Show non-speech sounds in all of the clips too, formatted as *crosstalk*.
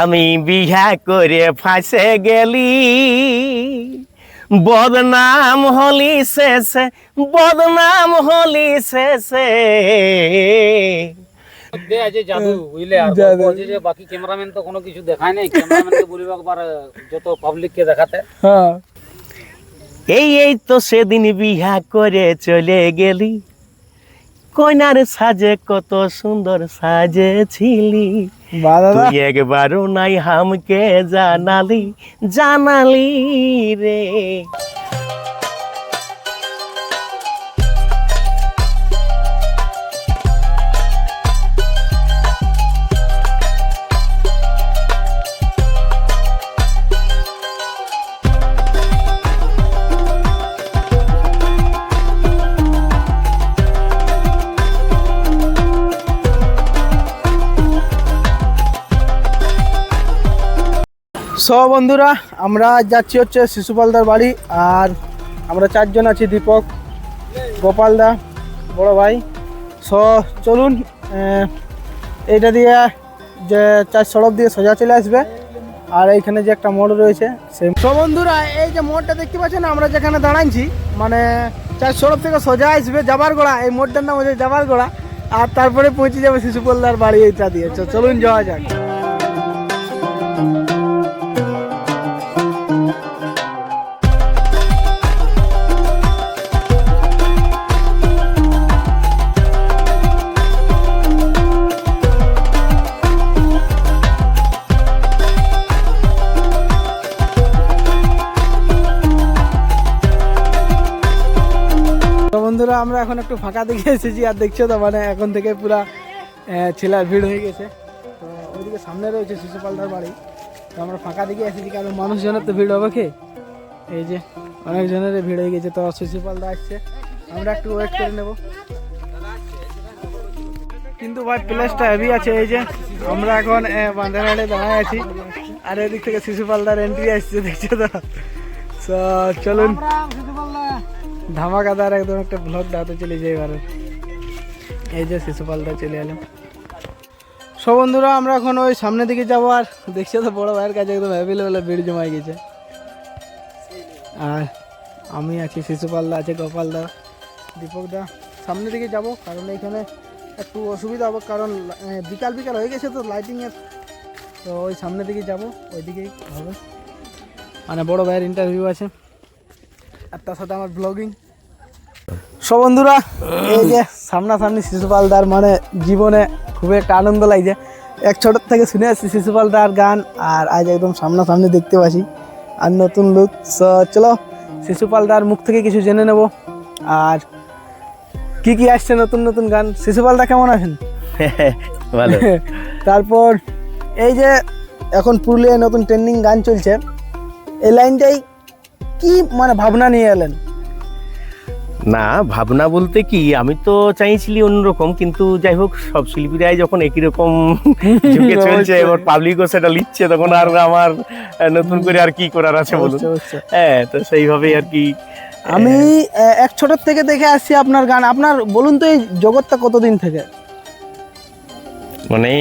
আমি বিহা করে ফাঁসে গেলি। বদনাম হলি শেষে বদনাম হলি শেষে। বাকি ক্যামেরাম্যান তো কোনো কিছু দেখায় নাই। যত পাবলিককে দেখাতে। হ্যাঁ। এই এই তো সেদিন বিহা করে চলে গেলি। কইনার সাজে কত সুন্দর সাজে ছিলি দাদা তুই একবারও নাই হামকে জানালি জানালি রে। সব বন্ধুরা, আমরা যাচ্ছি হচ্ছে শিশুপালদার বাড়ি আর আমরা চারজন আছি, দীপক গোপালদা বড় ভাই। স চলুন এইটা দিয়ে যে চার সড়ক দিয়ে সোজা চলে আসবে আর এইখানে যে একটা মোড় রয়েছে, সেই সব বন্ধুরা, এই যে মোড়টা দেখতে পাচ্ছেন, আমরা যেখানে দাঁড়াইছি মানে চার সড়ক থেকে সোজা আসবে যাবার গোড়া এই মোড়টার নাম হচ্ছে যাবার গোড়া আর তারপরে পৌঁছে যাবে শিশুপালদার বাড়ি এইটা দিয়ে। চলুন, যাওয়া যাক। আমরা এখন একটু ফাঁকা দিকে এসেছি, আর দেখছ তো মানে এখন থেকে পুরা ছেলের ভিড় হয়ে গেছে। তো ওইদিকে সামনে রয়েছে শিশুপালদার বাড়ি। তো আমরা ফাঁকা দিকে এসেছি, কারণ মানুষজনের তো ভিড় হবে কি? এই যে, অনেকজনের ভিড় হয়ে গেছে, তো শিশুপালদা আসছে। আমরা একটু ওয়েট করে নেব। কিন্তু ভাই, প্লেসটা হেভি আছে, এই যে, আমরা এখন বান্ধারহাটে দাঁড়ায় আছি। আর এদিক থেকে শিশুপালদার এন্ট্রি আসছে, দেখছ তো? চলুন। ধামাকাদার একদম একটা ব্লগ দাঁড়াতে চলে যাই এবারে। এই যে শিশুপালটা চলে এলাম সব বন্ধুরা, আমরা এখন ওই সামনের দিকে যাব আর দেখছি তো বড় ভাইয়ের কাছে একদম অ্যাভেলেবেল ভিড় জমাই গেছে। আর আমি আছি শিশুপালদা আছে গোপালদা দীপকদা সামনের দিকে যাব, কারণ এখানে একটু অসুবিধা হবে, কারণ বিকাল বিকাল হয়ে গেছে তো লাইটিংয়ের তো ওই সামনের দিকে যাব ওই দিকেই হবে। মানে বড় ভাইয়ের ইন্টারভিউ আছে। আর তার সাথে আমার ব্লগিং সব বন্ধুরা এই যে সামনাসামনি শিশুপালদার মানে জীবনে খুবই একটা আনন্দ লাগছে। এক ছোট থেকে শুনে আসছি শিশুপালদার গান আর আজ একদম সামনাসামনি দেখতে পাচ্ছি। আর নতুন লুক চলো শিশুপালদার মুখ থেকে কিছু জেনে নেব। আর কি কি আসছে নতুন নতুন গান? শিশুপালদা কেমন আছেন? *laughs* ভালো। *laughs* তারপর এই যে এখন পুরুলিয়ায় নতুন ট্রেন্ডিং গান চলছে। এই লাইনটাই কি মানে ভাবনা নিয়ে এলেন? না ভাবনা বলতে কি আমি তো চাইছিলি অন্যরকম কিন্তু যাই হোক সব শিল্পীরাই যখন একই রকম *laughs* ঝুঁকে চলছে এবার পাবলিকও সেটা লিখছে তখন আর আমার নতুন করে আর কি করার আছে বলুন। হ্যাঁ তো সেইভাবেই আর কি আমি এক ছোট থেকে দেখে আসছি আপনার গান। আপনার বলুন তো এই জগৎটা কতদিন থেকে? মানে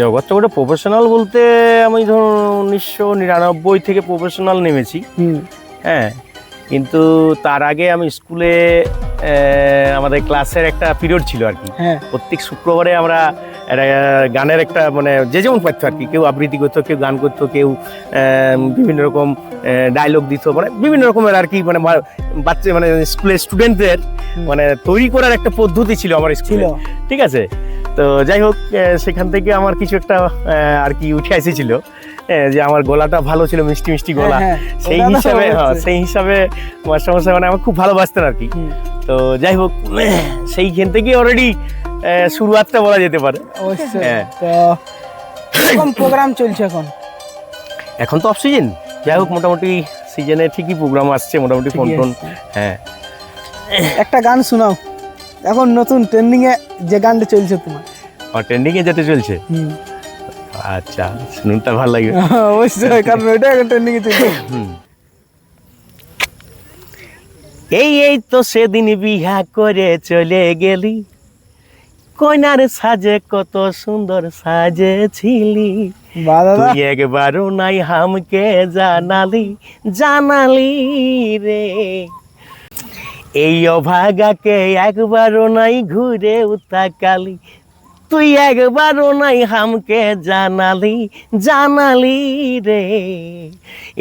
জগৎটা ওটা প্রফেশনাল বলতে আমি ধরুন উনিশশো নিরানব্বই থেকে প্রফেশনাল নেমেছি। হ্যাঁ কিন্তু তার আগে আমি স্কুলে আমাদের ক্লাসের একটা পিরিয়ড ছিল আর কি। হ্যাঁ। প্রত্যেক শুক্রবারে আমরা গানের একটা মানে যে যেমন পারতো আর কি কেউ আবৃত্তি করতো কেউ গান করতো কেউ বিভিন্ন রকম ডায়লগ দিত মানে বিভিন্ন রকমের আর কি মানে বাচ্চা মানে স্কুলের স্টুডেন্টদের মানে তৈরি করার একটা পদ্ধতি ছিল আমার স্কুলে। ঠিক আছে? তো যাই হোক সেখান থেকে আমার কিছু একটা আর কি উঠে এসেছিল। যে আমার গলাটা ভালো ছিল মিষ্টি মিষ্টি গলা। হ্যাঁ, সেই হিসাবে হ্যাঁ, সেই হিসাবে মাস্টারমশাই মানে আমার খুব ভালোবাসতেন আর কি। তো যাই হোক *clears throat* সেইখান থেকে অলরেডি শুরুয়াতটা বলা যেতে পারে। অবশ্যই। হ্যাঁ। তো প্রোগ্রাম চলছে এখন? এখন তো অফ সিজন যাই হোক মোটামুটি সিজনে ঠিকই প্রোগ্রাম আসছে মোটামুটি ফোন টোন। হ্যাঁ। একটা গান শোনাও। এখন নতুন ট্রেন্ডিং এ যে গানটা চলছে তোমার? আর ট্রেন্ডিং এ যেতে চলছে? হুম। আচ্ছা শুনুন ভালো লাগবে *laughs* অবশ্যই কারণ ওইটা এখন ট্রেন্ডিং এ চলছে। এই এই তো সেদিন বিহা করে চলে গেলি। কইনার সাজে কত সুন্দর সাজেছিলি। বা দাদা। তুই একবারও নাই হামকে জানালি জানালি রে। এই অভাগাকে একবারও নাই ঘুরে উতাকালি তুই একবারও নাই হামকে জানালি জানালি রে।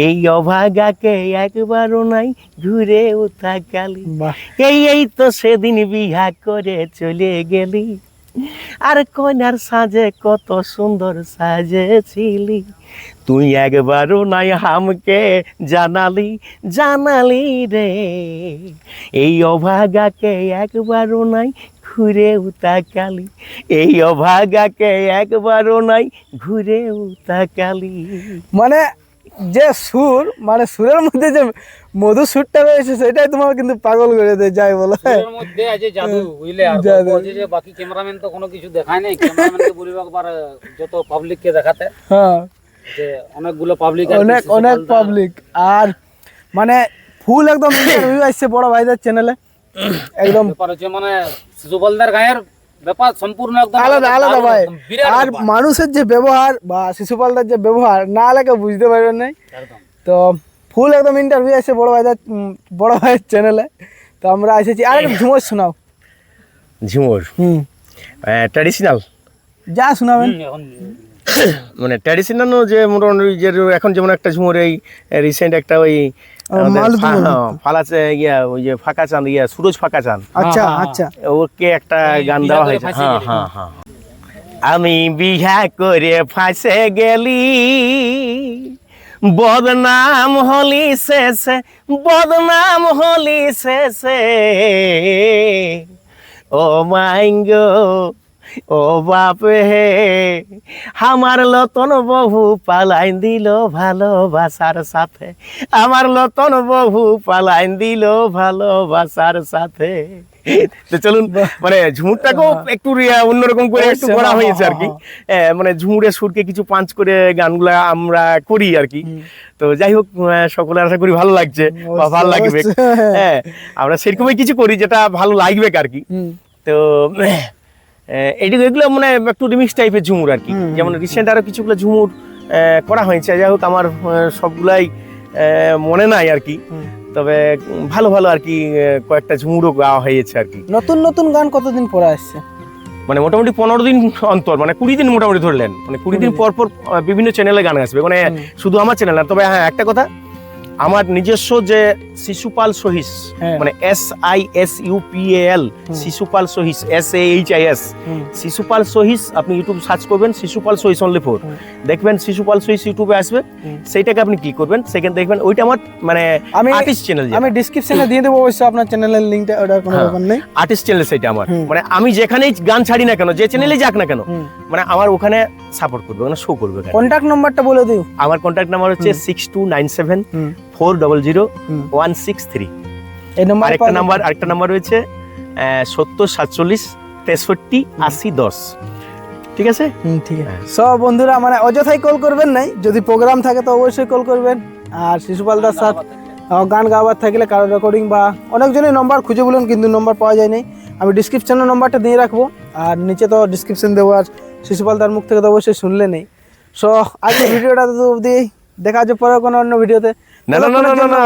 এই অভাগাকে একবারও নাই ঘুরে উতাকালি বাহ। এই এই তো সেদিন বিহা করে চলে গেলি। আর কন্যার সাজে কত সুন্দর সাজেছিলি। তুই একবারও নাই হামকে জানালি জানালি রে। এই অভাগাকে একবারও নাই ঘুরে উতাকালি। এই অভাগাকে একবারও নাই ঘুরে উতাকালি। মানে যে সুর মানে সুরের মধ্যে যে মধু সুরটা রয়েছে সেটাই তোমার কিন্তু পাগল করে দেয় যাই বলো। এর মধ্যে আছে জাদু বুঝলে? আর বলছে যে বাকি ক্যামেরাম্যান তো কোনো কিছু দেখায় নাই। ক্যামেরাম্যানকে বলিবা একবার যত পাবলিককে দেখাতে। হ্যাঁ। যে অনেকগুলো পাবলিক অনেক অনেক পাবলিক আর মানে ফুল একদম ইন্টারভিউ আসছে বড় ভাইদের চ্যানেলে একদম। মানে শিশুপালদার গায়ের ব্যাপার সম্পূর্ণ একদম আলাদা আলাদা ভাই। আর মানুষের যে ব্যবহার বা শিশুপালদার যে ব্যবহার না লাগে বুঝতে পারবেন নাই। তো ফুল একদম ইন্টারভিউ আছে বড় ভাইদের উম, বড় ভাইয়ের চ্যানেলে তো আমরা এসেছি। আর একটু ঝুমর শোনাও। ঝুমুর? হুম। ট্র্যাডিশনাল যা শোনাবেন। মানে ট্র্যাডিশনাল যে মোটামুটি যে এখন যেমন একটা ঝুমুর এই রিসেন্ট একটা ওই হ্যাঁ, ফালাচে ইয়া ওই যে ফাঁকা চাঁদ ইয়া সুরজ ফাঁকা চাঁদ আচ্ছা হ্যাঁ, হ্যাঁ। আচ্ছা। ওকে একটা ওই গান বিহা দেওয়া হয়েছে। হ্যাঁ হ্যাঁ হ্যাঁ। আমি বিহা করে ফাঁসে গেলি। বদনাম হলি শেষে বদনাম হলি শেষে। ও মাইঙ্গ ও বাপ হে আমার লতন বহু পালাইন দিল ভালোবাসার সাথে। আমার লতন বহু পালাইন দিল ভালোবাসার সাথে। তো চলুন মানে ঝুমুরটাকেও একটু অন্যরকম করে একটু করা হ্যাঁ, হয়েছে আর কি। হ্যাঁ, হ্যাঁ, মানে ঝুমুরের সুরকে কিছু পাঞ্চ করে গানগুলা আমরা করি আর কি। তো যাই হোক সকলে আশা করি ভালো লাগছে বা ভালো লাগবে। হ্যাঁ। আমরা সেরকমই কিছু করি যেটা ভালো লাগবে আর কি। তো এইটুকু এগুলো মানে একটু রিমিক্স টাইপের ঝুমুর আর কি। যেমন রিসেন্ট আরও কিছুগুলো ঝুমুর করা হয়েছে। যাই হোক আমার সবগুলাই মনে নাই আর কি। তবে ভালো ভালো আর কি কয়েকটা ঝুমুরও গাওয়া হয়েছে আর কি। নতুন নতুন গান কতদিন পরে আসছে? মানে মোটামুটি পনেরো দিন অন্তর মানে কুড়ি দিন মোটামুটি ধরলেন। মানে কুড়ি দিন পর পর বিভিন্ন চ্যানেলে গান আসবে। মানে শুধু আমার চ্যানেল না তবে হ্যাঁ একটা কথা আমার নিজস্ব যে শিশুপাল সহিস হ্যাঁ। মানে S I S U P L Shishupal Sahis S A H I S Shishupal Sahis আপনি ইউটিউব সার্চ করবেন শিশুপাল সহিস অনলি ফোর দেখবেন শিশুপাল সহিস ইউটিউবে আসবে। সেইটাকে আপনি ক্লিক করবেন সেখানে দেখবেন ওইটা আমার মানে আমি- আর্টিস্ট চ্যানেল আমি ডিসক্রিপশনে দিয়ে দেবো অবশ্যই আপনার চ্যানেলের লিঙ্কটা ওটার কোনো হ্যাঁ। ব্যাপার নেই। আর্টিস্ট চ্যানেল সেটা আমার। মানে আমি যেখানেই গান ছাড়ি না কেন যে চ্যানেলে যাক না কেন মানে আমার ওখানে সাপোর্ট করবে ওখানে শো করবে। কন্ট্যাক্ট নাম্বারটা বলে দিও। আমার কন্ট্যাক্ট নাম্বার হচ্ছে six two nine seven four double zero one six three এই নাম্বার আরেকটা নাম্বার আরেকটা নাম্বার রয়েছে সত্তর সাতচল্লিশ তেষট্টি আশি দশ। ঠিক আছে? ঠিক আছে। সব বন্ধুরা মানে অযথাই কল করবেন নাই। যদি প্রোগ্রাম থাকে তো অবশ্যই কল করবেন। আর শিশুপাল দাস সাথ গান গাওয়ার থাকলে কারও রেকর্ডিং বা অনেকজনই নম্বর খুঁজে বলুন কিন্তু নম্বর পাওয়া যায় নাই আমি ডিসক্রিপশনে নম্বরটা দিয়ে রাখব। আর নিচে তো ডিসক্রিপশন দেবো আর শিশুপাল তার মুখ থেকে তো অবশ্যই শুনলে নেই। সো আজকে ভিডিওটা তো অবধি। দেখা যাচ্ছে পরে কোনো অন্য ভিডিওতে না, না, না, না, না,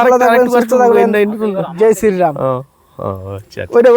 জয় শ্রীরাম আচ্ছা ওইটা